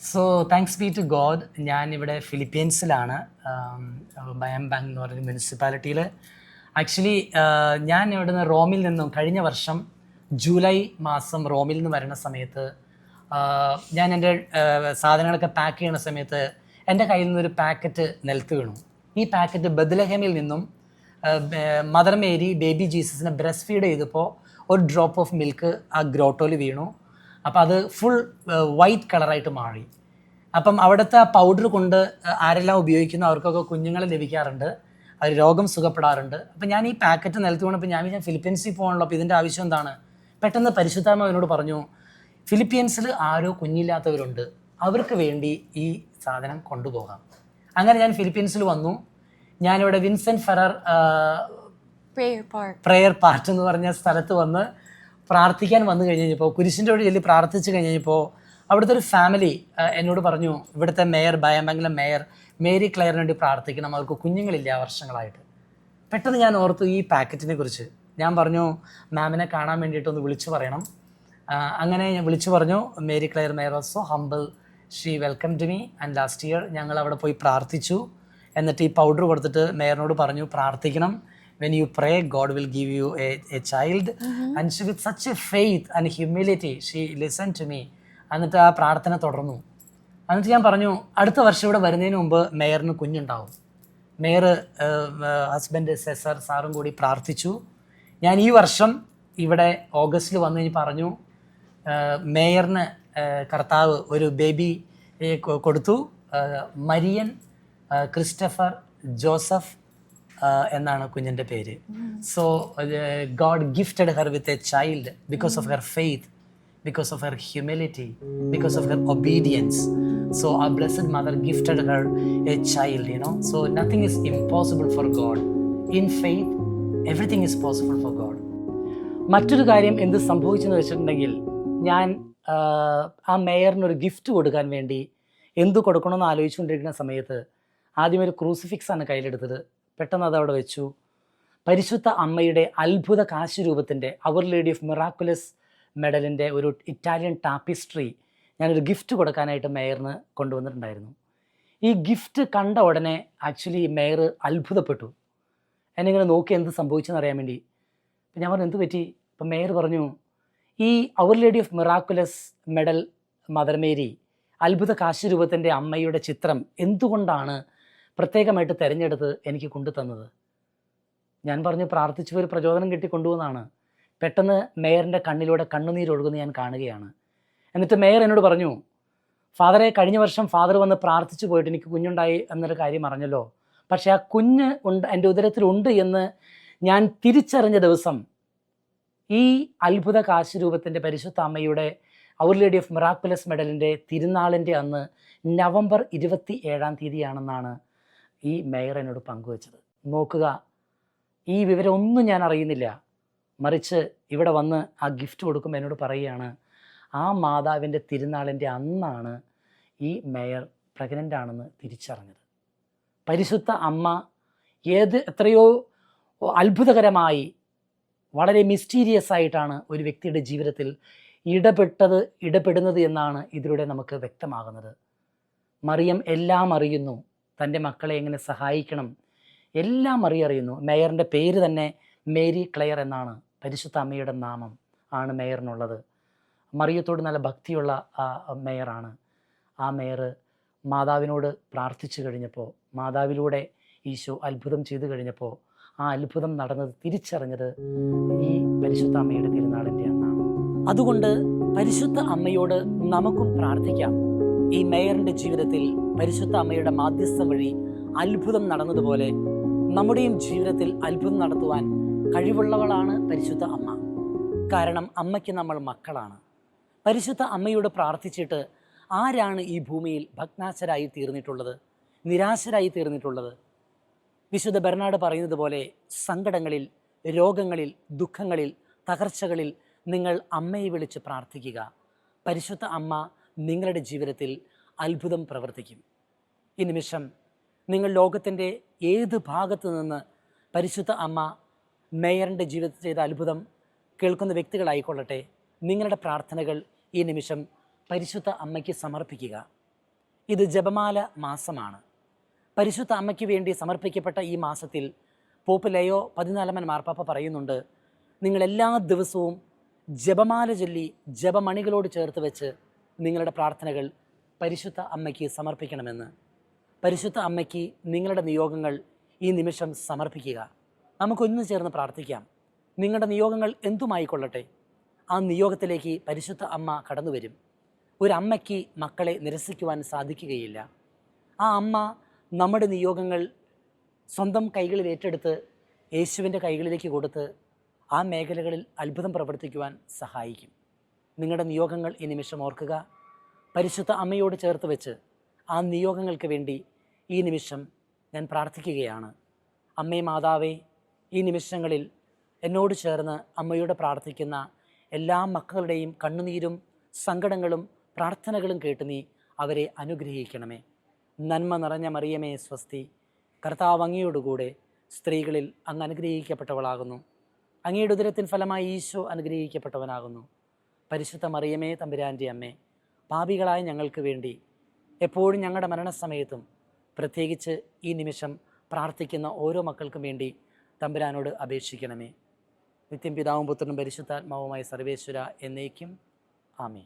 So thanks be to God ഞാൻ ഇവിടെ ഫിലിപ്പീൻസിലാണ് ബയം bank എന്ന് പറയുന്ന മുനിസിപ്പാലിറ്റിയിൽ ആക്ച്വലി ഞാൻ ഇവിടുന്ന് റോമിൽ നിന്നും കഴിഞ്ഞ വർഷം ജൂലൈ മാസം റോമിൽ നിന്ന് വരുന്ന സമയത്ത് ഞാൻ എന്റെ സാധനങ്ങളൊക്കെ പാക്ക് ചെയ്യുന്ന സമയത്ത് എന്റെ കയ്യിൽ നിന്നൊരു പാക്കറ്റ് നിലത്ത് വീണു. ഈ പാക്കറ്റ് ബദലഹമിൽ നിന്നും മദർ മേരി ബേബി ജീസസിനെ ബ്രസ്റ്റ് ഫീഡ് ചെയ്തപ്പോൾ ഒരു ഡ്രോപ്പ് ഓഫ് മിൽക്ക് ആ ഗ്രോട്ടോയിൽ വീണു. അപ്പം അത് ഫുൾ വൈറ്റ് കളറായിട്ട് മാറി. അപ്പം അവിടുത്തെ ആ പൗഡർ കൊണ്ട് ആരെല്ലാം ഉപയോഗിക്കുന്നു അവർക്കൊക്കെ കുഞ്ഞുങ്ങളെ ലഭിക്കാറുണ്ട്. അവർ രോഗം സുഖപ്പെടാറുണ്ട്. അപ്പം ഞാൻ ഈ പാക്കറ്റ് നിലത്ത് വീണപ്പോൾ ഞാൻ ഞാൻ ഫിലിപ്പീൻസിൽ പോകണല്ലോ അപ്പോൾ ഇതിന്റെ ആവശ്യം എന്താണ്? പെട്ടെന്ന് പരിശുദ്ധാമ അവനോട് പറഞ്ഞു ഫിലിപ്പീൻസിൽ ആരോ കുഞ്ഞില്ലാത്തവരുണ്ട്. അവർക്ക് വേണ്ടി ഈ സാധനം കൊണ്ടുപോകാം. അങ്ങനെ ഞാൻ ഫിലിപ്പീൻസിൽ വന്നു. ഞാനിവിടെ വിൻസെന്റ് ഫെറർ. പ്രെയർ പാർട്ട് എന്ന് പറഞ്ഞ സ്ഥലത്ത് വന്ന് പ്രാർത്ഥിക്കാൻ വന്നു കഴിഞ്ഞ് കഴിഞ്ഞപ്പോൾ കുരിശിന്റെ വഴി ചെല്ലി പ്രാർത്ഥിച്ചു കഴിഞ്ഞപ്പോൾ അവിടുത്തെ ഒരു ഫാമിലി എന്നോട് പറഞ്ഞു ഇവിടുത്തെ മേയർ ഭയമംഗലം മേയർ മേരി ക്ലെയറിന് വേണ്ടി പ്രാർത്ഥിക്കണം. അവർക്ക് കുഞ്ഞുങ്ങളില്ല വർഷങ്ങളായിട്ട്. പെട്ടെന്ന് ഞാൻ ഓർത്തു ഈ പാക്കറ്റിനെ കുറിച്ച്. ഞാൻ പറഞ്ഞു മാമിനെ കാണാൻ വേണ്ടിയിട്ടൊന്ന് വിളിച്ചു പറയണം. അങ്ങനെ ഞാൻ വിളിച്ചു പറഞ്ഞു Mary Claire mayor also humble she welcome to me and last year ഞങ്ങൾ അവിടെ പോയി പ്രാർത്ഥിച്ചു. എന്നിട്ട് ഈ പൗഡർ കൊടുത്തിട്ട് മേയറിനോട് പറഞ്ഞു പ്രാർത്ഥിക്കണം. When you pray God will give you a a child and she with such a faith and humility she listen to me എന്നിട്ട് ആ പ്രാർത്ഥന തുടർന്നു. എന്നിട്ട് ഞാൻ പറഞ്ഞു അടുത്ത വർഷം ഇവിടെ വരുന്നതിന് മുമ്പ് മേയറിന് കുഞ്ഞുണ്ടാവും. മേയർ ഹസ്ബൻഡ് സെസർ സാറും കൂടി പ്രാർത്ഥിച്ചു. ഞാൻ ഈ വർഷം ഇവിടെ ഓഗസ്റ്റിൽ വന്നു കഴിഞ്ഞ് പറഞ്ഞു മേയറിന് കർത്താവ് ഒരു ബേബി കൊടുത്തു. മരിയൻ ക്രിസ്റ്റഫർ ജോസഫ് എന്നാണ് കുഞ്ഞിന്റെ പേര്. So God gifted her with a child because of her faith because of her humility because of her obedience so ആ blessed mother gifted her a child you know so nothing is impossible for God in faith everything is possible for God മറ്റൊരു കാര്യം എന്ത് സംഭവിച്ചെന്ന് വെച്ചിട്ടുണ്ടെങ്കിൽ ഞാൻ ആ മേയറിനൊരു gift കൊടുക്കാൻ വേണ്ടി എന്ത് കൊടുക്കണമെന്ന് ആലോചിച്ചുകൊണ്ടിരിക്കുന്ന സമയത്ത് ആദ്യം ഒരു ക്രൂസിഫിക്സ് ആണ് കയ്യിലെടുത്തത്. പെട്ടെന്ന് അത് അവിടെ വെച്ചു. പരിശുദ്ധ അമ്മയുടെ അത്ഭുത കാശുരൂപത്തിന്റെ അവർ ലേഡി ഓഫ് മിറാക്കുലസ് മെഡലിന്റെ ഒരു ഇറ്റാലിയൻ ടാപ്പിസ്ട്രി ഞാനൊരു ഗിഫ്റ്റ് കൊടുക്കാനായിട്ട് മേയറിന് കൊണ്ടുവന്നിട്ടുണ്ടായിരുന്നു. ഈ ഗിഫ്റ്റ് കണ്ട ഉടനെ ആക്ച്വലി മേയർ അത്ഭുതപ്പെട്ടു. എന്നെ ഇങ്ങനെ നോക്കി എന്ത് സംഭവിച്ചെന്ന് അറിയാൻ വേണ്ടി. ഞാൻ പറഞ്ഞു എന്ത് പറ്റി? അപ്പം മേയർ പറഞ്ഞു ഈ our lady of miraculous medal mother Mary അത്ഭുത കാശുരൂപത്തിന്റെ അമ്മയുടെ ചിത്രം എന്തുകൊണ്ടാണ് പ്രത്യേകമായിട്ട് തിരഞ്ഞെടുത്ത് എനിക്ക് കൊണ്ടുതന്നത്. ഞാൻ പറഞ്ഞു പ്രാർത്ഥിച്ചു ഒരു പ്രചോദനം കിട്ടി കൊണ്ടുവന്നാണ് പെട്ടെന്ന് മേയറിന്റെ കണ്ണിലൂടെ കണ്ണുനീരൊഴുകുന്ന ഞാൻ കാണുകയാണ്. എന്നിട്ട് മേയർ എന്നോട് പറഞ്ഞു ഫാദറെ കഴിഞ്ഞ വർഷം ഫാദർ വന്ന് പ്രാർത്ഥിച്ചു പോയിട്ട് എനിക്ക് കുഞ്ഞുണ്ടായി എന്നൊരു കാര്യം അറിഞ്ഞല്ലോ. പക്ഷേ ആ കുഞ്ഞ് ഉണ്ട് എന്റെ ഉദരത്തിലുണ്ട് എന്ന് ഞാൻ തിരിച്ചറിഞ്ഞ ദിവസം ഈ അത്ഭുത കാശുരൂപത്തിന്റെ പരിശുദ്ധ അമ്മയുടെ അവർ ലേഡി ഓഫ് മിറാക്കുലസ് മെഡലിന്റെ തിരുനാളിന്റെ അന്ന് നവംബർ ഇരുപത്തി ഏഴാം തീയതിയാണെന്നാണ് ഈ മേയർ എന്നോട് പങ്കുവച്ചത്. നോക്കുക. ഈ വിവരമൊന്നും ഞാൻ അറിയുന്നില്ല. മറിച്ച് ഇവിടെ വന്ന് ആ ഗിഫ്റ്റ് കൊടുക്കുമ്പോൾ എന്നോട് പറയുകയാണ് ആ മാതാവിന്റെ തിരുനാളിന്റെ അന്നാണ് ഈ മേയർ പ്രഗ്നന്റ് ആണെന്ന് തിരിച്ചറിഞ്ഞത്. പരിശുദ്ധ അമ്മ ഏത് എത്രയോ അത്ഭുതകരമായി വളരെ മിസ്റ്റീരിയസ് ആയിട്ടാണ് ഒരു വ്യക്തിയുടെ ജീവിതത്തിൽ ഇടപെട്ടത് ഇടപെടുന്നത് എന്നാണ് ഇതിലൂടെ നമുക്ക് വ്യക്തമാകുന്നത്. മറിയം എല്ലാം അറിയുന്നു. തന്റെ മക്കളെ എങ്ങനെ സഹായിക്കണം എല്ലാം അറിയറിയുന്നു. മേയറിന്റെ പേര് തന്നെ മേരി ക്ലെയർ എന്നാണ്. പരിശുദ്ധ അമ്മയുടെ നാമം ആണ് മേയറിനുള്ളത്. മറിയത്തോട് നല്ല ഭക്തിയുള്ള ആ മേയറാണ്. ആ മേയർ മാതാവിനോട് പ്രാർത്ഥിച്ചു കഴിഞ്ഞപ്പോൾ മാതാവിലൂടെ ഈശോ അത്ഭുതം ചെയ്തു കഴിഞ്ഞപ്പോൾ ആ അത്ഭുതം നടന്നത് തിരിച്ചറിഞ്ഞത് ഈ പരിശുദ്ധ അമ്മയുടെ തിരുനാളിന്റെ അന്നാണ്. അതുകൊണ്ട് പരിശുദ്ധ അമ്മയോട് നമുക്കും പ്രാർത്ഥിക്കാം. ഈ മേയറിന്റെ ജീവിതത്തിൽ പരിശുദ്ധ അമ്മയുടെ മാധ്യസ്ഥം വഴി അത്ഭുതം നടന്നതുപോലെ നമ്മുടെയും ജീവിതത്തിൽ അത്ഭുതം നടത്തുവാൻ കഴിവുള്ളവളാണ് പരിശുദ്ധ അമ്മ. കാരണം അമ്മയ്ക്ക് നമ്മൾ മക്കളാണ്. പരിശുദ്ധ അമ്മയോട് പ്രാർത്ഥിച്ചിട്ട് ആരാണ് ഈ ഭൂമിയിൽ ഭഗ്നാശരായി തീർന്നിട്ടുള്ളത് നിരാശരായി തീർന്നിട്ടുള്ളത്? വിശുദ്ധ ബെർണാഡ് പറയുന്നത് പോലെ സങ്കടങ്ങളിൽ രോഗങ്ങളിൽ ദുഃഖങ്ങളിൽ തകർച്ചകളിൽ നിങ്ങൾ അമ്മയെ വിളിച്ച് പ്രാർത്ഥിക്കുക. പരിശുദ്ധ അമ്മ നിങ്ങളുടെ ജീവിതത്തിൽ അത്ഭുതം പ്രവർത്തിക്കും. ഈ നിമിഷം നിങ്ങൾ ലോകത്തിന്റെ ഏത് ഭാഗത്തു നിന്ന് പരിശുദ്ധ അമ്മ മേയറിന്റെ ജീവിതത്തിൽ ചെയ്ത അത്ഭുതം കേൾക്കുന്ന വ്യക്തികളായിക്കൊള്ളട്ടെ നിങ്ങളുടെ പ്രാർത്ഥനകൾ ഈ നിമിഷം പരിശുദ്ധ അമ്മയ്ക്ക് സമർപ്പിക്കുക. ഇത് ജപമാല മാസമാണ്. പരിശുദ്ധ അമ്മയ്ക്ക് വേണ്ടി സമർപ്പിക്കപ്പെട്ട ഈ മാസത്തിൽ പോപ്പ് ലയോ പതിനാലാമൻ മാർപ്പാപ്പ പറയുന്നുണ്ട് നിങ്ങൾ എല്ലാ ദിവസവും ജപമാല ചൊല്ലി ജപമണികളോട് ചേർത്ത് വെച്ച് നിങ്ങളുടെ പ്രാർത്ഥനകൾ പരിശുദ്ധ അമ്മയ്ക്ക് സമർപ്പിക്കണമെന്ന്. പരിശുദ്ധ അമ്മയ്ക്ക് നിങ്ങളുടെ നിയോഗങ്ങൾ ഈ നിമിഷം സമർപ്പിക്കുക. നമുക്കൊന്ന് ചേർന്ന് പ്രാർത്ഥിക്കാം. നിങ്ങളുടെ നിയോഗങ്ങൾ എന്തുമായിക്കൊള്ളട്ടെ? ആ നിയോഗത്തിലേക്ക് പരിശുദ്ധ അമ്മ കടന്നു വരും ഒരു അമ്മയ്ക്ക് മക്കളെ നിരസിക്കുവാൻ സാധിക്കുകയില്ല. ആ അമ്മ നമ്മുടെ നിയോഗങ്ങൾ സ്വന്തം കൈകളിൽ ഏറ്റെടുത്ത് യേശുവിന്റെ കൈകളിലേക്ക് കൊടുത്ത് ആ മേഖലകളിൽ അത്ഭുതം പ്രവർത്തിക്കുവാൻ സഹായിക്കും. നിങ്ങളുടെ നിയോഗങ്ങൾ ഈ നിമിഷം ഓർക്കുക. പരിശുദ്ധ അമ്മയോട് ചേർത്ത് വെച്ച് ആ നിയോഗങ്ങൾക്ക് വേണ്ടി ഈ നിമിഷം ഞാൻ പ്രാർത്ഥിക്കുകയാണ്. അമ്മേ മാതാവേ ഈ നിമിഷങ്ങളിൽ എന്നോട് ചേർന്ന് അമ്മയോട് പ്രാർത്ഥിക്കുന്ന എല്ലാ മക്കളുടെയും കണ്ണുനീരും സങ്കടങ്ങളും പ്രാർത്ഥനകളും കേട്ട് നീ അവരെ അനുഗ്രഹിക്കണമേ. നന്മ നിറഞ്ഞ മറിയമേ സ്വസ്തി കർത്താവ് അങ്ങയോടുകൂടെ സ്ത്രീകളിൽ അങ്ങ് അനുഗ്രഹിക്കപ്പെട്ടവളാകുന്നു. അങ്ങയുടെ ഉദരത്തിൻ ഫലമായി ഈശോ അനുഗ്രഹിക്കപ്പെട്ടവനാകുന്നു. പരിശുദ്ധ മറിയമേ തമ്പുരാന്റെ അമ്മേ പാപികളായ ഞങ്ങൾക്ക് വേണ്ടി എപ്പോഴും ഞങ്ങളുടെ മരണസമയത്തും പ്രത്യേകിച്ച് ഈ നിമിഷം പ്രാർത്ഥിക്കുന്ന ഓരോ മക്കൾക്കും വേണ്ടി തമ്പുരാനോട് അപേക്ഷിക്കണമേ. നിത്യം പിതാവും പുത്രനും പരിശുദ്ധാത്മാവുമായ സർവേശ്വര എന്നേക്കും. ആമേ